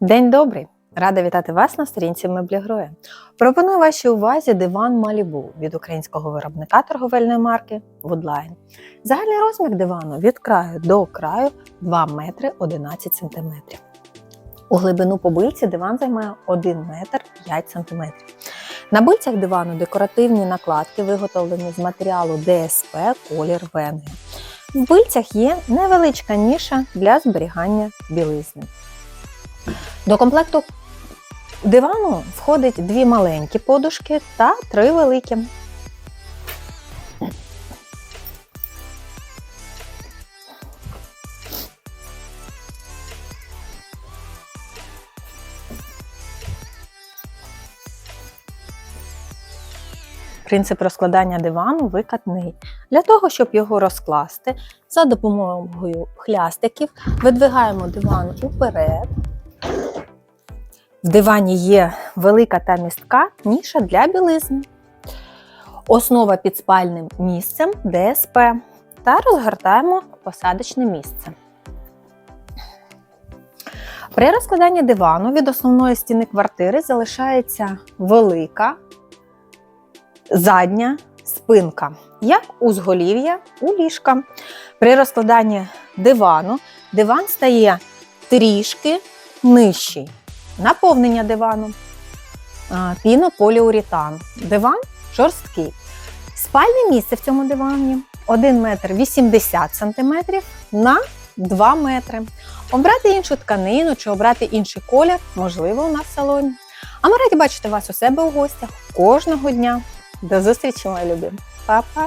День добрий! Рада вітати вас на сторінці меблі Гроя. Пропоную вашій увазі диван Малібу від українського виробника торговельної марки Woodline. Загальний розмір дивану від краю до краю 2 метри 11 сантиметрів. У глибину побильці диван займає 1 метр 5 сантиметрів. На бильцях дивану декоративні накладки, виготовлені з матеріалу ДСП колір венги. В бильцях є невеличка ніша для зберігання білизни. До комплекту дивану входить дві маленькі подушки та три великі. Принцип розкладання дивану викатний. Для того, щоб його розкласти, за допомогою хлястиків видвигаємо диван уперед. В дивані є велика та містка ніша для білизни. Основа під спальним місцем ДСП та розгортаємо посадочне місце. При розкладанні дивану від основної стіни квартири залишається велика задня спинка, як узголів'я у ліжка. При розкладанні дивану диван стає трішки нижчий. Наповнення дивану, а, пінополіуретан. Диван жорсткий. Спальне місце в цьому дивані 1 метр 80 см на 2 метри. Обрати іншу тканину чи обрати інший колір можливо у нас в салоні. А ми раді бачити вас у себе у гостях кожного дня. До зустрічі, мої любі. Па-па!